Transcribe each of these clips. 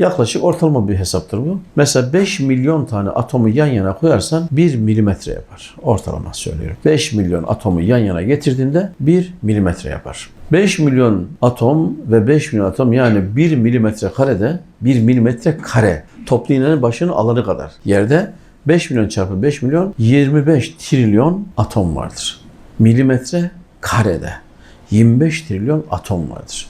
Yaklaşık ortalama bir hesaptır bu. Mesela 5 milyon tane atomu yan yana koyarsan 1 milimetre yapar. Ortalama söylüyorum. 5 milyon atomu yan yana getirdiğinde 1 milimetre yapar. 5 milyon atom ve 5 milyon atom yani 1 milimetre karede 1 milimetre kare toplu iğnenin başının alanı kadar yerde 5 milyon çarpı 5 milyon 25 trilyon atom vardır. Milimetre karede 25 trilyon atom vardır.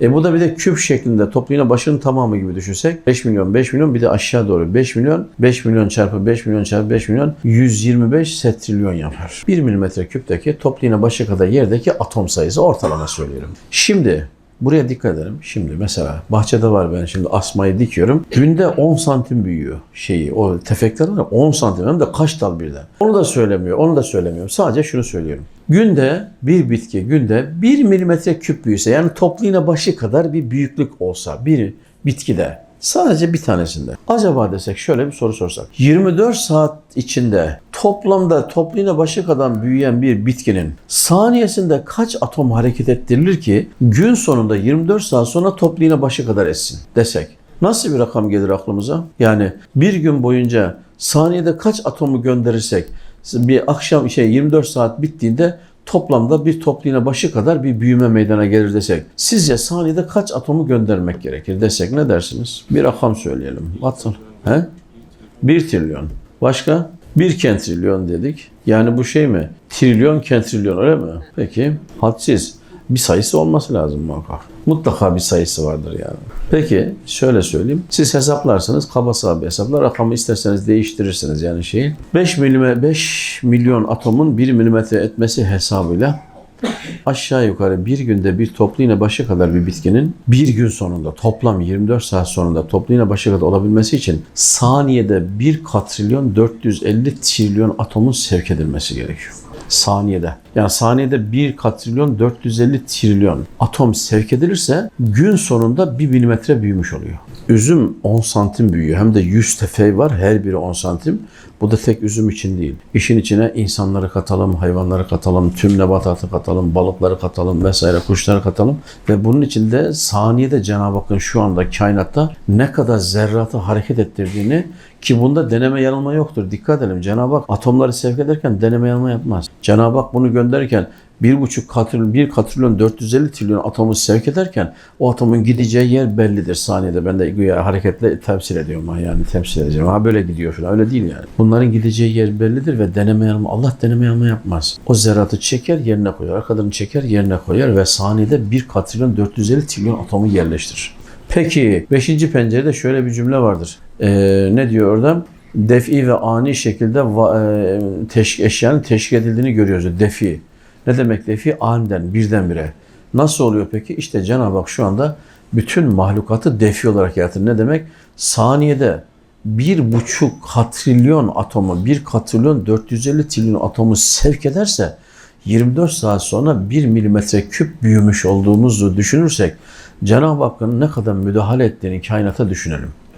E bu da bir de küp şeklinde toplu başının tamamı gibi düşünsek 5 milyon 5 milyon bir de aşağı doğru 5 milyon 5 milyon çarpı 5 milyon çarpı 5 milyon 125 setrilyon yapar. 1 milimetre küpteki toplu başı kadar yerdeki atom sayısı ortalama söylüyorum. Şimdi Buraya dikkat edelim. Şimdi mesela bahçede var ben şimdi asmayı dikiyorum. Günde 10 santim büyüyor şeyi. O tefekler var ya, 10 santim hem de kaç dal birden. Onu da söylemiyor. Onu da söylemiyorum. Sadece şunu söylüyorum. Günde bir bitki günde 1 milimetre küp büyüse yani toplu iğne başı kadar bir büyüklük olsa bir bitkide Sadece bir tanesinde. Acaba desek şöyle bir soru sorsak. 24 saat içinde toplamda toplu iğne başı kadar büyüyen bir bitkinin saniyesinde kaç atom hareket ettirilir ki gün sonunda 24 saat sonra toplu iğne başı kadar etsin desek. Nasıl bir rakam gelir aklımıza? Yani bir gün boyunca saniyede kaç atomu gönderirsek bir akşam şey 24 saat bittiğinde toplamda bir toplu iğne başı kadar bir büyüme meydana gelir desek. Sizce saniyede kaç atomu göndermek gerekir desek ne dersiniz? Bir rakam söyleyelim. Watson. He? 1 trilyon. Başka? 1 kentrilyon dedik. Yani bu şey mi? Trilyon kentrilyon öyle mi? Peki. Hadsiz. Bir sayısı olması lazım muhakkak. Mutlaka bir sayısı vardır yani. Peki şöyle söyleyeyim. Siz hesaplarsanız kaba saba bir hesaplar. Rakamı isterseniz değiştirirsiniz yani şeyi. 5 milime 5 milyon atomun 1 milimetre etmesi hesabıyla aşağı yukarı bir günde bir toplu iğne başı kadar bir bitkinin bir gün sonunda toplam 24 saat sonunda toplu iğne başı kadar olabilmesi için saniyede 1 katrilyon 450 trilyon atomun sevk edilmesi gerekiyor. Saniyede. Yani saniyede 1 katrilyon 450 trilyon atom sevk edilirse gün sonunda 1 milimetre büyümüş oluyor. Üzüm 10 santim büyüyor. Hem de 100 tefeği var. Her biri 10 santim. Bu da tek üzüm için değil. İşin içine insanları katalım, hayvanları katalım, tüm nebatatı katalım, balıkları katalım vesaire kuşları katalım. Ve bunun içinde saniyede Cenab-ı Hakk'ın şu anda kainatta ne kadar zerratı hareket ettirdiğini ki bunda deneme yanılma yoktur. Dikkat edelim. Cenab-ı Hak atomları sevk ederken deneme yanılma yapmaz. Cenab-ı Hak bunu gönderirken bir buçuk katrilyon, bir katrilyon 450 trilyon atomu sevk ederken o atomun gideceği yer bellidir saniyede. Ben de güya hareketle temsil ediyorum ha yani temsil edeceğim. Ha böyle gidiyor falan öyle değil yani. Bunların gideceği yer bellidir ve deneme yanılma Allah deneme yanılma yapmaz. O zerratı çeker yerine koyar. Arkadan çeker yerine koyar ve saniyede bir katrilyon 450 trilyon atomu yerleştirir. Peki 5. pencerede şöyle bir cümle vardır. Ee, ne diyor orada? Defi ve ani şekilde va- e, teşk, eşyanın teşkil edildiğini görüyoruz. Defi. Ne demek defi? Aniden, birdenbire. Nasıl oluyor peki? İşte Cenab-ı Hak şu anda bütün mahlukatı defi olarak yaratır. Ne demek? Saniyede bir buçuk katrilyon atomu, bir katrilyon 450 trilyon atomu sevk ederse 24 saat sonra 1 milimetre küp büyümüş olduğumuzu düşünürsek Cenab-ı Hakk'ın ne kadar müdahale ettiğini kainata düşünelim.